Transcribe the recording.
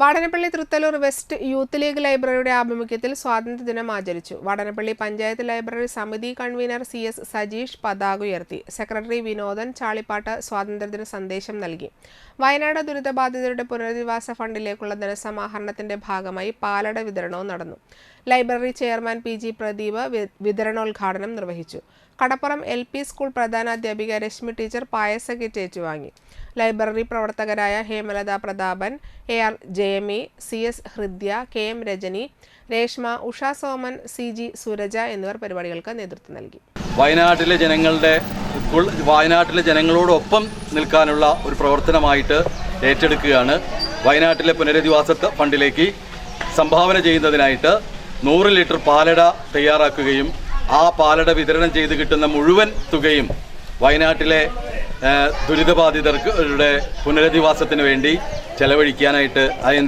Vadanappally Thrithallur west youth league ലൈബ്രറിയുടെ ആഭിമുഖ്യത്തിൽ സ്വാതന്ത്ര്യദിനം ആചരിച്ചു. വാടനപ്പള്ളി പഞ്ചായത്ത് ലൈബ്രറി സമിതി കൺവീനർ സി എസ് സജീഷ് പതാക ഉയർത്തി. സെക്രട്ടറി വിനോദൻ ചാളിപ്പാട്ട് സ്വാതന്ത്ര്യദിന സന്ദേശം നൽകി. വയനാട് ദുരിതബാധിതരുടെ പുനരധിവാസ ഫണ്ടിലേക്കുള്ള ധനസമാഹരണത്തിന്റെ ഭാഗമായി പാലട വിതരണവും നടന്നു. Library chairman P G Pradeep വിതരണോദ്ഘാടനം നിർവഹിച്ചു. കടപ്പുറം എൽ പി സ്കൂൾ പ്രധാനാധ്യാപിക രശ്മി ടീച്ചർ പായസ കിറ്റ് ഏറ്റുവാങ്ങി. ലൈബ്രറി പ്രവർത്തകരായ Hemalatha Prathapan A R Jayami C S Hridya K M Rajani Reshma Usha Soman C G Suraja എന്നിവർ പരിപാടികൾക്ക് നേതൃത്വം നൽകി. വയനാട്ടിലെ ജനങ്ങളുടെ വയനാട്ടിലെ ജനങ്ങളോടൊപ്പം നിൽക്കാനുള്ള ഒരു പ്രവർത്തനമായിട്ട് ഏറ്റെടുക്കുകയാണ് വയനാട്ടിലെ പുനരധിവാസ ഫണ്ടിലേക്ക് സംഭാവന ചെയ്യുന്നതിനായിട്ട് നൂറ് ലിറ്റർ പാലട തയ്യാറാക്കുകയും ആ പാലട വിതരണം ചെയ്ത് കിട്ടുന്ന മുഴുവൻ തുകയും വയനാട്ടിലെ ദുരിതബാധിതർക്ക് പുനരധിവാസത്തിന് വേണ്ടി ചെലവഴിക്കാനായിട്ട്